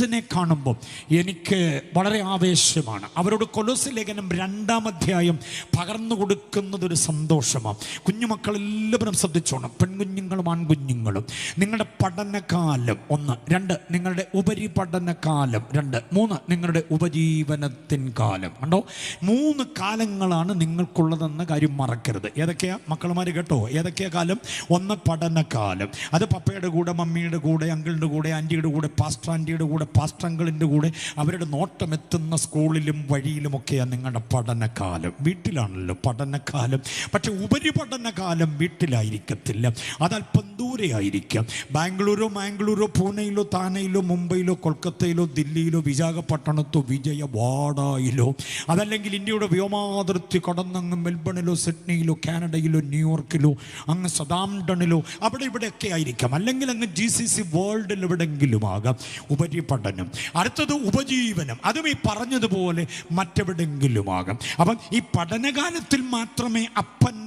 ക്രിസ്ത്യൻസിനെ കാണുമ്പോൾ എനിക്ക് വളരെ ആവേശമാണ്. അവരോട് കൊലോസ് ലേഖനം രണ്ടാം അധ്യായം പകർന്നു കൊടുക്കുന്നതൊരു സന്തോഷമാണ്. കുഞ്ഞുമക്കളെല്ലാവരും ശ്രദ്ധിച്ചോണം. പെൺകുഞ്ഞുങ്ങളും ആൺകുഞ്ഞുങ്ങളും. നിങ്ങളുടെ പഠനകാലം ഒന്ന് രണ്ട് നിങ്ങളുടെ ഉപരിപഠനകാലം രണ്ട് മൂന്ന് നിങ്ങളുടെ ഉപജീവനത്തിൻ കാലം. ഉണ്ടോ മൂന്ന് കാലങ്ങളാണ് നിങ്ങൾക്കുള്ളതെന്ന കാര്യം മറക്കരുത്. ഏതൊക്കെയാ? മക്കളുമാർ കേട്ടോ. ഏതൊക്കെയാ കാലം? ഒന്ന് പഠനകാലം. അത് പപ്പയുടെ കൂടെ മമ്മിയുടെ കൂടെ അങ്കിളിന്റെ കൂടെ ആന്റിയുടെ കൂടെ പാസ്റ്റർ ആന്റിയുടെ കൂടെ പാസ്റ്റർ അങ്കിളിന്റെ കൂടെ അവരുടെ നോട്ടം എത്തുന്ന സ്കൂളിലും വഴിയിലുമൊക്കെയാണ് നിങ്ങളുടെ പഠനകാലം. വീട്ടിലാണല്ലോ പഠനകാലം. പക്ഷെ ഉപരിപഠനകാലം വീട്ടിലായിരിക്കത്തില്ല. അതല്പം ദൂരെ ആയിരിക്കാം. ബാംഗ്ലൂരോ മാംഗ്ലൂരോ പൂനെയിലോ താനയിലോ മുംബൈയിലോ കൊൽക്കത്തയിലോ ദില്ലിയിലോ വിശാഖപട്ടണത്തോ വിജയവാഡായിലോ അതല്ലെങ്കിൽ ഇന്ത്യയുടെ വ്യോമാതിർത്തി കടന്നങ്ങ് മെൽബണിലോ സിഡ്നിയിലോ കാനഡയിലോ ന്യൂയോർക്കിലോ അങ്ങ് സദാംഡണിലോ അവിടെ ഇവിടെയൊക്കെ ആയിരിക്കാം. അല്ലെങ്കിൽ അങ്ങ് ജി സി സി വേൾഡിൽ എവിടെങ്കിലും ആകാം ഉപരിപഠനം അടുത്തത് ഉപജീവനം. അതും ഈ പറഞ്ഞതുപോലെ മറ്റെവിടെങ്കിലും ആകാം അപ്പം ഈ പഠനകാലത്തിൽ മാത്രമേ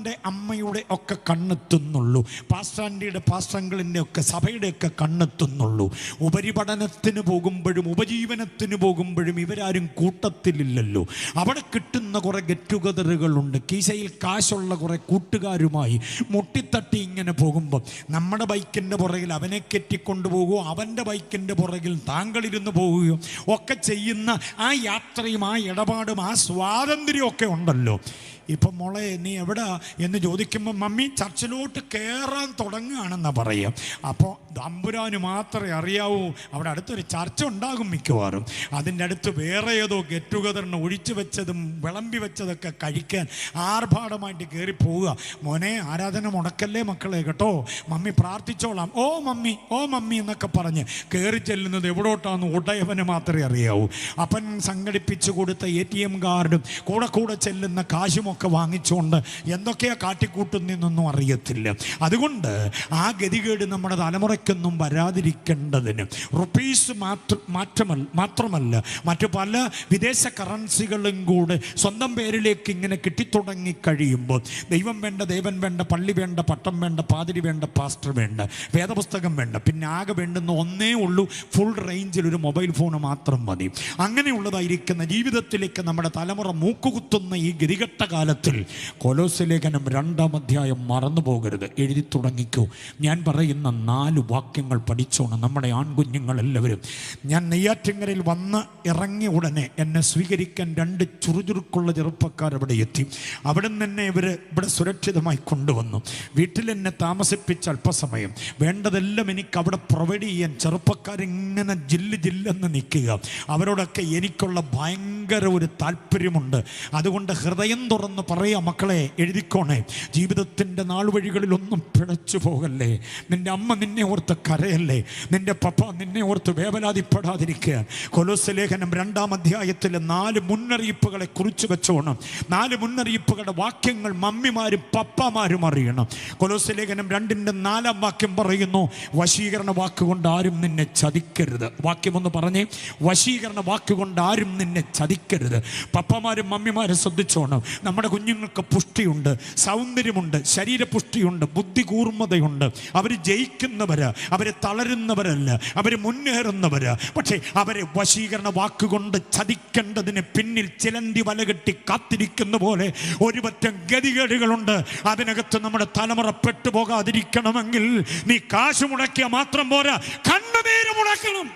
അപ്പന്റെ അമ്മയുടെ ഒക്കെ കണ്ണെത്തുന്നുള്ളൂ. പാസ്റ്റാന്റെ പാസ്റ്റങ്കിളിന്റെ ഒക്കെ സഭയുടെ ഒക്കെ കണ്ണെത്തുന്നുള്ളൂ. ഉപരിപഠനത്തിന് പോകുമ്പോഴും ഉപജീവനത്തിന് പോകുമ്പോഴും ഇവരാരും കൂട്ടത്തിലില്ലല്ലോ. അവിടെ കിട്ടുന്ന കുറേ ഗെറ്റ് ടുഗദറുകളുണ്ട് കീശയിൽ കാശുള്ള കുറേ കൂട്ടുകാരുമായി മുട്ടിത്തട്ടി ഇങ്ങനെ പോകുമ്പോൾ നമ്മുടെ ബൈക്കിന്റെ പുറകിൽ അവനെ കെറ്റിക്കൊണ്ട് പോകുകയോ അവന്റെ ബൈക്കിന്റെ പുറകിൽ താങ്കളിരുന്ന് പോവുകയോ ഒക്കെ ചെയ്യുന്ന ആ യാത്രയും ആ ഇടപാടും ആ സ്വാതന്ത്ര്യമൊക്കെ ഉണ്ടല്ലോ. ഇപ്പം മോളെ നീ എവിടാ? എന്ന് ചോദിക്കുമ്പോൾ മമ്മി ചർച്ചിലോട്ട് കയറാൻ തുടങ്ങുകയാണെന്നാ പറയുക. അപ്പോൾ ദമ്പുരാന് മാത്രമേ അറിയാവൂ. അവിടെ അടുത്തൊരു ചർച്ച ഉണ്ടാകും മിക്കവാറും. അതിന്റെ അടുത്ത് വേറെ ഏതോ ഗെറ്റ് ടുഗദറിന് ഒഴിച്ചു വെച്ചതും വിളമ്പി വെച്ചതൊക്കെ കഴിക്കാൻ ആർഭാടമായിട്ട് കയറി പോവുക. മോനെ ആരാധന മുടക്കല്ലേ മക്കളെ കേട്ടോ? മമ്മി പ്രാർത്ഥിച്ചോളാം. ഓ മമ്മി ഓ മമ്മി എന്നൊക്കെ പറഞ്ഞ് കയറി ചെല്ലുന്നത് എവിടോട്ടാന്ന് ഉടയവന് മാത്രമേ അറിയാവൂ. അപ്പൻ സംഘടിപ്പിച്ചു കൊടുത്ത എ ടി എം കാർഡും കൂടെ കൂടെ ചെല്ലുന്ന കാശുമൊക്കെ വാങ്ങിച്ചുകൊണ്ട് എന്തൊക്കെയാ കാട്ടിക്കൂട്ടുന്നൊന്നും അറിയത്തില്ല. അതുകൊണ്ട് ആ ഗതികേട് നമ്മുടെ തലമുറയ്ക്കൊന്നും വരാതിരിക്കേണ്ടതിന്. റുപ്പീസ് മാത്ര മാറ്റമല്ല മാത്രമല്ല മറ്റു പല വിദേശ കറൻസികളും കൂടെ സ്വന്തം പേരിലേക്ക് ഇങ്ങനെ കിട്ടിത്തുടങ്ങി കഴിയുമ്പോൾ ദൈവം വേണ്ട ദേവൻ വേണ്ട പള്ളി വേണ്ട പട്ടം വേണ്ട പാതിരി വേണ്ട പാസ്റ്റർ വേണ്ട വേദപുസ്തകം വേണ്ട പിന്നെ ആകെ വേണ്ടുന്ന ഒന്നേ ഉള്ളൂ ഫുൾ റേഞ്ചിൽ ഒരു മൊബൈൽ ഫോൺ മാത്രം മതി. അങ്ങനെയുള്ളതായിരിക്കുന്ന ജീവിതത്തിലേക്ക് നമ്മുടെ തലമുറ മൂക്കുകുത്തുന്ന ഈ ഗതികെട്ട കാലത്തിൽ കൊലോസ് ലേഖനം രണ്ടാം അധ്യായം മറന്നു പോകരുത് എഴുതി തുടങ്ങിക്കൂ. ഞാൻ പറയുന്ന നാല് വാക്യങ്ങൾ പഠിച്ചോണം. നമ്മുടെ ആൺകുഞ്ഞുങ്ങളെല്ലാവരും. ഞാൻ നെയ്യാറ്റിങ്ങരയിൽ വന്ന് ഇറങ്ങിയ ഉടനെ എന്നെ സ്വീകരിക്കാൻ രണ്ട് ചുറുചുറുക്കുള്ള ചെറുപ്പക്കാർ അവിടെ എത്തി. അവിടെ നിന്ന് തന്നെ ഇവർ ഇവിടെ സുരക്ഷിതമായി കൊണ്ടുവന്നു. വീട്ടിൽ എന്നെ താമസിപ്പിച്ച അല്പസമയം. വേണ്ടതെല്ലാം എനിക്ക് അവിടെ പ്രൊവൈഡ് ചെയ്യാൻ ചെറുപ്പക്കാരിങ്ങനെ ജില്ല് ജില്ലെന്ന് നിൽക്കുക. അവരോടൊക്കെ എനിക്കുള്ള ഭയങ്കര ഒരു താല്പര്യമുണ്ട്. അതുകൊണ്ട് ഹൃദയം തുറന്ന് പറയാ മക്കളെ എഴുതിക്കോണേ. ജീവിതത്തിന്റെ നാളുവഴികളിലൊന്നും പിഴച്ചു പോകല്ലേ. നിന്റെ അമ്മ നിന്നെ ഓർത്ത് കരയല്ലേ നിന്റെ പപ്പ നിന്നെ ഓർത്ത് വേവലാതിപ്പെടാതിരിക്കുക. കൊലോസ് ലേഖനം രണ്ടാം അധ്യായത്തിലെ നാല് മുന്നറിയിപ്പുകളെ കുറിച്ച് വെച്ചോണം. നാല് മുന്നറിയിപ്പുകളുടെ വാക്യങ്ങൾ മമ്മിമാരും പപ്പമാരും അറിയണം. കൊലോസ് ലേഖനം രണ്ടിന്റെ നാലാം വാക്യം പറയുന്നു വശീകരണ വാക്കുകൊണ്ട് ആരും നിന്നെ ചതിക്കരുത്. വാക്യം ഒന്ന് പറഞ്ഞേ വശീകരണ വാക്കുകൊണ്ട് ആരും നിന്നെ ചതിക്കരുത്. പപ്പമാരും മമ്മിമാരും ശ്രദ്ധിച്ചോണം. നമ്മുടെ കുഞ്ഞുങ്ങൾക്ക് പുഷ്ടിയുണ്ട് സൗന്ദര്യമുണ്ട് ശരീരപുഷ്ടിയുണ്ട് ബുദ്ധി കൂർമ്മതയുണ്ട് അവർ ജയിക്കുന്നവര്. അവരെ തളരുന്നവരല്ല അവർ മുന്നേറുന്നവര്. പക്ഷേ അവരെ വശീകരണ വാക്കുകൊണ്ട് ചതിക്കേണ്ടതിന് പിന്നിൽ ചിലന്തി വലകെട്ടി കാത്തിരിക്കുന്ന പോലെ ഒരുപറ്റം ഗതികേടുകളുണ്ട്. അതിനകത്ത് നമ്മുടെ തലമുറ പെട്ടുപോകാതിരിക്കണമെങ്കിൽ നീ കാശ് മുടക്കിയ മാത്രം പോരാ. കണ്ണുനീര് മുടക്കണം.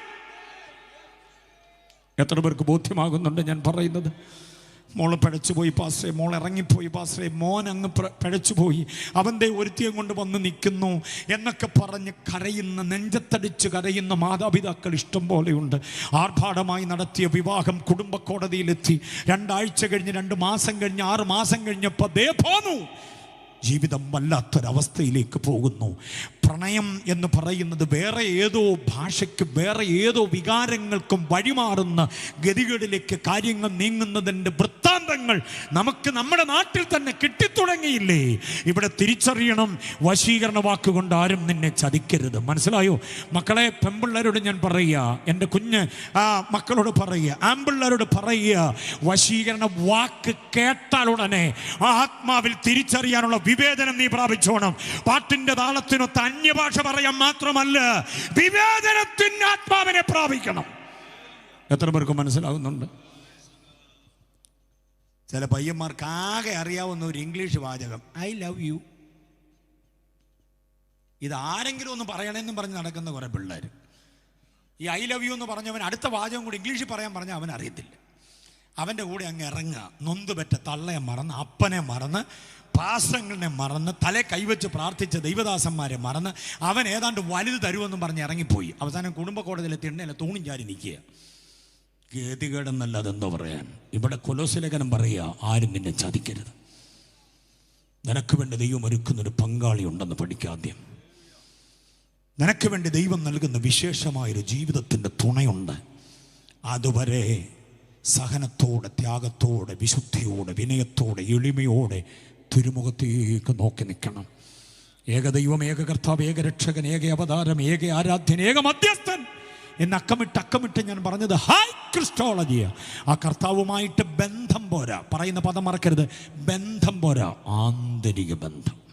എത്ര പേർക്ക് ബോധ്യമാകുന്നുണ്ട് ഞാൻ പറയുന്നത്? മോൾ പഴച്ചുപോയി പാസ്രേ മോൾ ഇറങ്ങിപ്പോയി പാസ്രേ മോൻ അങ്ങ് പഴച്ചുപോയി അവൻ അവന്റെ ഒരുത്തിയം കൊണ്ട് വന്ന് നിൽക്കുന്നു എന്നൊക്കെ പറഞ്ഞ് കരയുന്ന നെഞ്ചത്തടിച്ച് കരയുന്ന മാതാപിതാക്കൾ ഇഷ്ടം പോലെയുണ്ട്. ആർഭാടമായി നടത്തിയ വിവാഹം കുടുംബ കോടതിയിലെത്തി രണ്ടാഴ്ച കഴിഞ്ഞ് രണ്ട് മാസം കഴിഞ്ഞ് ആറ് മാസം കഴിഞ്ഞപ്പോൾ ദേ പോന്നു. ജീവിതം വല്ലാത്തൊരവസ്ഥയിലേക്ക് പോകുന്നു. പ്രണയം എന്ന് പറയുന്നത് വേറെ ഏതോ ഭാഷയ്ക്ക് വേറെ ഏതോ വികാരങ്ങൾക്കും വഴിമാറുന്ന ഗതികളിലേക്ക് കാര്യങ്ങൾ നീങ്ങുന്നതിന്റെ വൃത്താന്തങ്ങൾ നമുക്ക് നമ്മുടെ നാട്ടിൽ തന്നെ കിട്ടിത്തുടങ്ങിയില്ലേ? ഇവിടെ തിരിച്ചറിയണം. വശീകരണ വാക്കുകൊണ്ട് ആരും നിന്നെ ചതിക്കരുത്. മനസ്സിലായോ? മക്കളെ പെമ്പിള്ളേരോട് ഞാൻ പറയുക. എന്റെ കുഞ്ഞ് ആ മക്കളോട് പറയുക. ആമ്പിള്ളേരോട് പറയുക. വശീകരണ വാക്ക് കേട്ടാൽ ഉടനെ ആത്മാവിൽ തിരിച്ചറിയാനുള്ള വിവേചനം നീ പ്രാപിച്ചോണം. പാട്ടിന്റെ താളത്തിനൊത്ത് അന്യഭാഷ പറയാൻ മാത്രമല്ല വിവേചനത്തിന് ആത്മാവിനെ പ്രാപിക്കണം. എത്ര പേർക്ക് മനസ്സിലാകുന്നുണ്ട് ചില പയ്യന്മാർക്ക് ആകെ അറിയാവുന്ന ഒരു ഇംഗ്ലീഷ് വാചകം ഐ ലവ് യു. ഇത് ആരെങ്കിലും ഒന്ന് പറയണമെന്നും പറഞ്ഞ് നടക്കുന്ന കുറേ പിള്ളേർ. ഈ ഐ ലവ് യു എന്ന് പറഞ്ഞവൻ അടുത്ത വാചകം കൂടി ഇംഗ്ലീഷിൽ പറയാൻ പറഞ്ഞാൽ അവൻ അറിയത്തില്ല. അവന്റെ കൂടെ അങ്ങ് ഇറങ്ങുക. നൊന്തുപറ്റ തള്ളയെ മറന്ന് അപ്പനെ മറന്ന് പാസങ്ങളിനെ മറന്ന് തലേ കൈവച്ച് പ്രാർത്ഥിച്ച ദൈവദാസന്മാരെ മറന്ന് അവൻ ഏതാണ്ട് വലുത് തരുമെന്നും പറഞ്ഞ് ഇറങ്ങിപ്പോയി. അവസാനം കുടുംബ കോടതിയിലെ തിണ്ണയിലെ തൂണും ചാരി നിൽക്കുക. ഗതികേടെന്നല്ല അതെന്തോ പറയാൻ. ഇവിടെ കൊലോസിലേഖനം പറയുക ആരും നിന്നെ ചതിക്കരുത്. നിനക്ക് വേണ്ടി ദൈവം ഒരുക്കുന്നൊരു പങ്കാളി ഉണ്ടെന്ന് പഠിക്കാദ്യം നിനക്ക് വേണ്ടി ദൈവം നൽകുന്ന വിശേഷമായൊരു ജീവിതത്തിന്റെ തുണയുണ്ട്. അതുവരെ സഹനത്തോടെ ത്യാഗത്തോടെ വിശുദ്ധിയോടെ വിനയത്തോടെ എളിമയോടെ തിരുമുഖത്തേക്ക് നോക്കി നിൽക്കണം. ഏകദൈവം ഏക കർത്താവ് ഏക രക്ഷകൻ ഏക അവതാരം ഏക ആരാധ്യൻ ഏക മധ്യസ്ഥൻ എന്ന് അക്കമിട്ട് അക്കമിട്ട് ഞാൻ പറഞ്ഞത് ഹൈ ക്രിസ്റ്റോളജിയ. ആ കർത്താവുമായിട്ട് ബന്ധം പോരാ. പറയുന്ന പദം മറക്കരുത്. ബന്ധം പോരാ. ആന്തരിക ബന്ധം.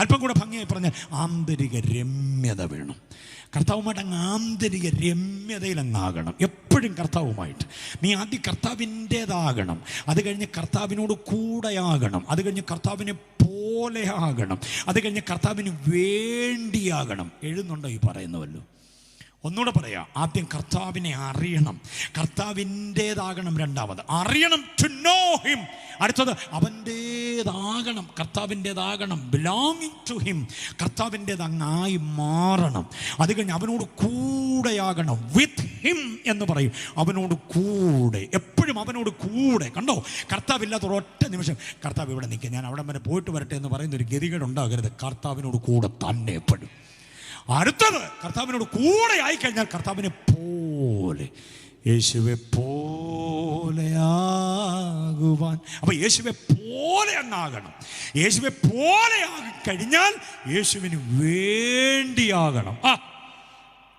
അല്പം കൂടെ ഭംഗിയായി പറഞ്ഞാൽ ആന്തരിക രമ്യത വേണം. കർത്താവുമായിട്ട് അങ്ങ് ആന്തരിക രമ്യതയിൽ അങ്ങാകണം എപ്പോഴും കർത്താവുമായിട്ട്. നീ ആദ്യം കർത്താവിന്റേതാകണം. അത് കഴിഞ്ഞ് കർത്താവിനോട് കൂടെയാകണം. അത് കഴിഞ്ഞ് കർത്താവിനെ പോലെ ആകണം അത് കഴിഞ്ഞ് കർത്താവിന് വേണ്ടിയാകണം. എഴുതുന്നുണ്ടോ ഈ പറയുന്നവല്ലോ. ഒന്നുകൂടെ പറയാം. ആദ്യം കർത്താവിനെ അറിയണം. കർത്താവിന്റേതാകണം രണ്ടാമത്. അറിയണം ടു നോ ഹിം അടുത്തത് അവന്റേതാകണം. കർത്താവിന്റേതാകണം ബിലോങ്ങിങ് ടു ഹിം കർത്താവിന്റേത് അങ്ങായി മാറണം. അത് കഴിഞ്ഞ് അവനോട് കൂടെയാകണം. വിത്ത് ഹിം എന്ന് പറയും. അവനോട് കൂടെ. എപ്പോഴും അവനോട് കൂടെ. കണ്ടോ? കർത്താവില്ലാത്ത ഒരൊറ്റ നിമിഷം. കർത്താവ് ഇവിടെ നിൽക്കുക ഞാൻ അവിടെ വരെ പോയിട്ട് വരട്ടെ എന്ന് പറയുന്ന ഒരു ഗതികേട് ഉണ്ടാകരുത്. കർത്താവിനോട് കൂടെ തന്നെ എപ്പോഴും അടുത്തത് കർത്താവിനോട് കൂടെ ആയിക്കഴിഞ്ഞാൽ കർത്താവിനെ പോലെ യേശുവെ പോലെയാകുവാൻ അപ്പൊ യേശുവെ പോലെ അങ്ങാകണം യേശുവെ പോലെ കഴിഞ്ഞാൽ യേശുവിന് വേണ്ടിയാകണം. ആ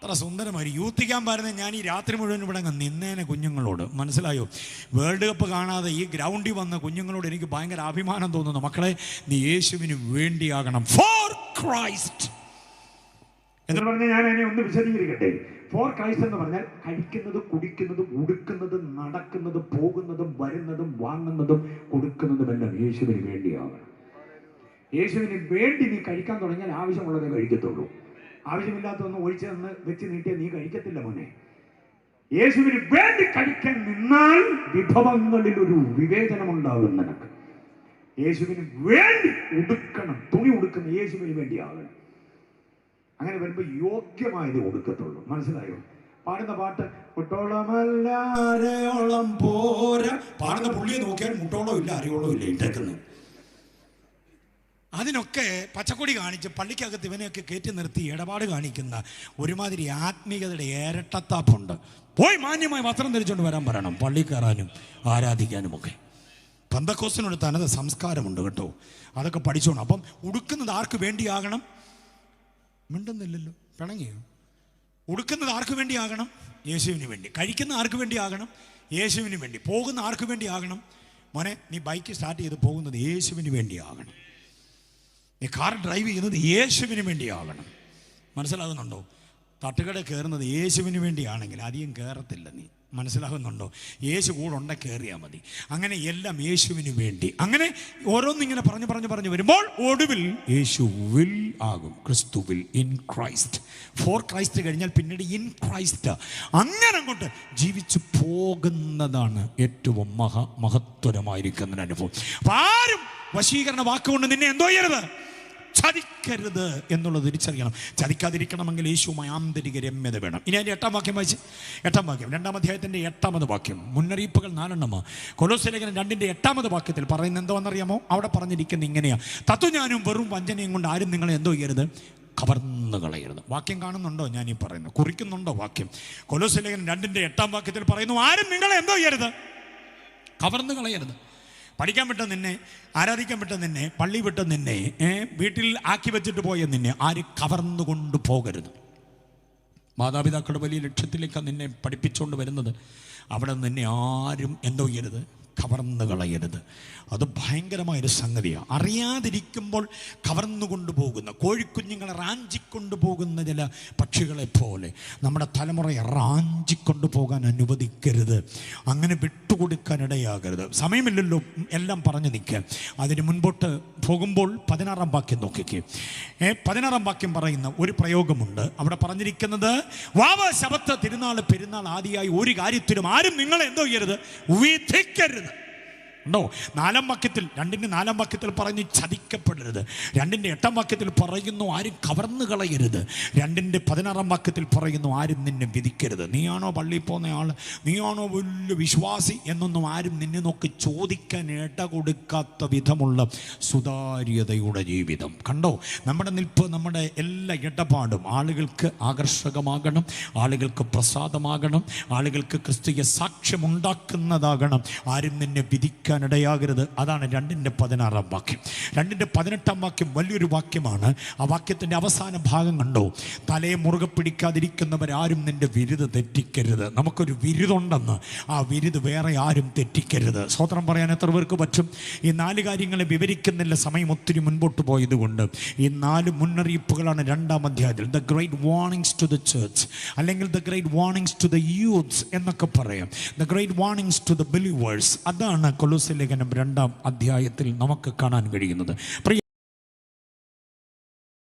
അത്ര സുന്ദരമായി യൂത്ത് ക്യാമ്പായിരുന്നു ഞാൻ ഈ രാത്രി മുഴുവൻ ഇവിടെ അങ്ങ് നിന്നേനെ കുഞ്ഞുങ്ങളോട്. മനസ്സിലായോ? വേൾഡ് കപ്പ് കാണാതെ ഈ ഗ്രൗണ്ടിൽ വന്ന കുഞ്ഞുങ്ങളോട് എനിക്ക് ഭയങ്കര അഭിമാനം തോന്നുന്നു. മക്കളെ നീ യേശുവിന് വേണ്ടിയാകണം. For Christ. എന്ന് പറഞ്ഞാൽ ഞാൻ അതിനെ ഒന്ന് വിശദീകരിക്കട്ടെ? ഫോർ ക്രൈസ്റ്റ് എന്ന് പറഞ്ഞാൽ കഴിക്കുന്നത് കുടിക്കുന്നതും ഉടുക്കുന്നതും നടക്കുന്നതും പോകുന്നതും വരുന്നതും വാങ്ങുന്നതും കൊടുക്കുന്നതും എല്ലാം യേശുവിന് വേണ്ടിയാവണം. യേശുവിന് വേണ്ടി നീ കഴിക്കാൻ തുടങ്ങിയാൽ ആവശ്യമുള്ളതേ കഴിക്കത്തുള്ളൂ. ആവശ്യമില്ലാത്തതൊന്നും ഒഴിച്ചു തന്ന് വെച്ച് നീട്ടിയാൽ നീ കഴിക്കത്തില്ല മോനെ. യേശുവിന് വേണ്ടി കഴിക്കാൻ നിന്നാൽ വിഭവങ്ങളിൽ ഒരു വിവേചനമുണ്ടാകും നിനക്ക്. യേശുവിന് വേണ്ടി ഉടുക്കണം തുണി ഉടുക്കുന്ന യേശുവിന് വേണ്ടിയാകണം അങ്ങനെ വരുമ്പോ യോഗ്യമായത് കൊടുക്കത്തുള്ളൂ മനസ്സിലായോ? പാടുന്ന പാട്ട് മുട്ടോളമല്ലോളം പോരാ. പാടുന്ന പുള്ളിയെ നോക്കിയാൽ മുട്ടോളം ഇല്ല അരയോളം ഇല്ല ഇട്ടേക്കുന്നത് അതിനൊക്കെ പച്ചക്കൊടി കാണിച്ച് പള്ളിക്കകത്ത് ഇവനെയൊക്കെ കയറ്റി നിർത്തി ഇടപാട് കാണിക്കുന്ന ഒരുമാതിരി ആത്മീയതയുടെ ഇരട്ടത്താപ്പുണ്ട്. പോയി മാന്യമായി വസ്ത്രം ധരിച്ചുകൊണ്ട് വരാൻ പറയണം. പള്ളി കയറാനും ആരാധിക്കാനും ഒക്കെ. പന്തക്കോസിനോട് തനത് സംസ്കാരമുണ്ട് കേട്ടോ. അതൊക്കെ പഠിച്ചോണം. അപ്പം ഉടുക്കുന്നത് ആർക്ക് വേണ്ടിയാകണം? മിണ്ടുന്നില്ലല്ലോ. പിണങ്ങിയോ? ഉടുക്കുന്നത് വേണ്ടി വേണ്ടിയാകണം? യേശുവിന് വേണ്ടി. കഴിക്കുന്ന വേണ്ടി വേണ്ടിയാകണം? യേശുവിന് വേണ്ടി. പോകുന്ന വേണ്ടി വേണ്ടിയാകണം? മോനെ നീ ബൈക്ക് സ്റ്റാർട്ട് ചെയ്ത് പോകുന്നത് യേശുവിന് വേണ്ടിയാകണം. നീ കാർ ഡ്രൈവ് ചെയ്യുന്നത് യേശുവിന് വേണ്ടിയാകണം. മനസ്സിലാകുന്നുണ്ടോ? തട്ടുകട കയറുന്നത് യേശുവിന് വേണ്ടിയാണെങ്കിൽ അധികം കയറത്തില്ല നീ. മനസ്സിലാകുന്നുണ്ടോ? യേശു കൂടെ ഉണ്ട കയറിയാൽ മതി. അങ്ങനെ എല്ലാം യേശുവിന് വേണ്ടി. അങ്ങനെ ഓരോന്നിങ്ങനെ പറഞ്ഞു പറഞ്ഞു പറഞ്ഞു വരുമ്പോൾ ഒടുവിൽ യേശു വിൽ ആകും. ക്രിസ്തു വിൽ ഇൻ ക്രൈസ്റ്റ്. ഫോർ ക്രൈസ്റ്റ് കഴിഞ്ഞാൽ പിന്നീട് ഇൻ ക്രൈസ്റ്റ്. അങ്ങനെ അങ്ങോട്ട് ജീവിച്ചു പോകുന്നതാണ് ഏറ്റവും മഹ മഹത്വരമായിരിക്കുന്ന അനുഭവം. ആരും വശീകരണ വാക്കുകൊണ്ട് നിന്നെ എന്തോ ചെയ്യരുത്. ചതിക്കരുത് എന്നുള്ളത് തിരിച്ചറിയണം. ചതിക്കാതിരിക്കണമെങ്കിൽ യേശുവുമായി ആന്തരിക രമ്യത വേണം. ഇനി അതിന്റെ എട്ടാം വാക്യം വായിച്ച്. എട്ടാം വാക്യം. രണ്ടാം അധ്യായത്തിന്റെ എട്ടാമത് വാക്യം. മുന്നറിയിപ്പുകൾ നാലെണ്ണമോ? കൊലോസലേഖനം രണ്ടിന്റെ എട്ടാമത് വാക്യത്തിൽ പറയുന്നത് എന്തോന്നറിയാമോ അവിടെ പറഞ്ഞിരിക്കുന്നത് ഇങ്ങനെയാ. തത്വജ്ഞാനും വെറും വഞ്ചനയും കൊണ്ട് ആരും നിങ്ങളെ എന്തോ ചെയ്യരുത്? കവർന്നു കളയരുത്. വാക്യം കാണുന്നുണ്ടോ? ഞാൻ ഈ പറയുന്നത്. കുറിക്കുന്നുണ്ടോ വാക്യം? കൊലോസലേഖനം രണ്ടിന്റെ എട്ടാം വാക്യത്തിൽ പറയുന്നു ആരും നിങ്ങളെ എന്തോ ചെയ്യരുത്? കവർന്നു കളയരുത്. പഠിക്കാൻ വിട്ട നിന്നെ ആരാധിക്കാൻ വിട്ട നിന്നെ പള്ളി വിട്ട നിന്നെ വീട്ടിൽ ആക്കി വെച്ചിട്ട് പോയ നിന്നെ ആര് കവർന്നു കൊണ്ടു പോകരുത്. മാതാപിതാക്കളുടെ വലിയ ലക്ഷ്യത്തിലേക്കാണ് നിന്നെ പഠിപ്പിച്ചുകൊണ്ട് വരുന്നത്. അവിടെ നിന്നെ ആരും എന്തോ ചെയ്യരുത്. കവർന്നു കളയരുത്. അത് ഭയങ്കരമായൊരു സംഗതിയാണ് അറിയാതിരിക്കുമ്പോൾ കവർന്നു കൊണ്ടുപോകുന്ന കോഴിക്കുഞ്ഞുങ്ങളെ റാഞ്ചിക്കൊണ്ടു പോകുന്ന ചില പക്ഷികളെ പോലെ നമ്മുടെ തലമുറയെ റാഞ്ചിക്കൊണ്ടു പോകാൻ അനുവദിക്കരുത്. അങ്ങനെ വിട്ടുകൊടുക്കാൻ ഇടയാകരുത് സമയമില്ലല്ലോ എല്ലാം പറഞ്ഞു നിൽക്കുക. അതിന് മുൻപോട്ട് പോകുമ്പോൾ പതിനാറാം വാക്യം നോക്കിക്കേ. ഏ പതിനാറാം വാക്യം പറയുന്ന ഒരു പ്രയോഗമുണ്ട്. അവിടെ പറഞ്ഞിരിക്കുന്നത് വാവ ശബത്ത് തിരുനാൾ പെരുന്നാൾ ആദിയായി ഒരു കാര്യത്തിനും ആരും നിങ്ങളെ എന്തോ ചെയ്യരുത്. വിധിക്കരുത്. ഉണ്ടോ നാലാം വാക്യത്തിൽ രണ്ടിന്റെ നാലാം വാക്യത്തിൽ പറഞ്ഞ് ചതിക്കപ്പെടരുത്. രണ്ടിന്റെ എട്ടാം വാക്യത്തിൽ പറയുന്നു ആരും കവർന്നു കളയരുത്. രണ്ടിന്റെ പതിനാറാം വാക്യത്തിൽ പറയുന്നു ആരും നിന്നെ വിധിക്കരുത്. നീയാണോ പള്ളിയിൽ പോകുന്ന ആൾ നീയാണോ വലിയ വിശ്വാസി എന്നൊന്നും ആരും നിന്നെ നോക്കി ചോദിക്കാൻ ഇട കൊടുക്കാത്ത വിധമുള്ള സുതാര്യതയുടെ ജീവിതം. കണ്ടോ? നമ്മുടെ നിൽപ്പ് നമ്മുടെ എല്ലാ ഇടപാടും ആളുകൾക്ക് ആകർഷകമാകണം ആളുകൾക്ക് പ്രസാദമാകണം ആളുകൾക്ക് ക്രിസ്തീയ സാക്ഷ്യമുണ്ടാക്കുന്നതാകണം ആരും നിന്നെ വിധിക്കാനിടയാകരുത് അതാണ് രണ്ടിന്റെ പതിനാറാം വാക്യം. രണ്ടിന്റെ പതിനെട്ടാം വാക്യം വലിയൊരു വാക്യമാണ്. ആ വാക്യത്തിന്റെ അവസാന ഭാഗം കണ്ടോ? തലയെ മുറുകെ പിടിക്കാതിരിക്കുന്നവരാരും നിന്റെ വിരുത് തെറ്റിക്കരുത്. നമുക്കൊരു വിരുതുണ്ടെന്ന്. ആ വിരുത് വേറെ ആരും തെറ്റിക്കരുത്. സ്വതന്ത്രം പറയാൻ എത്ര പേർക്ക് പറ്റും? ഈ നാല് കാര്യങ്ങളെ വിവരിക്കുന്നില്ല സമയം ഒത്തിരി മുൻപോട്ട് പോയതുകൊണ്ട്. ഈ നാല് മുന്നറിയിപ്പുകളാണ് രണ്ടാം അധ്യായത്തിൽ. The great warnings to the church അല്ലെങ്കിൽ the great warnings to the youths എന്നൊക്കെ പറയാം. The great warnings to the believers അതാണ് കൊലോസ് ലേഖനം രണ്ടാം അധ്യായത്തിൽ നമുക്ക് കാണാൻ കഴിയുന്നത്. പ്രിയ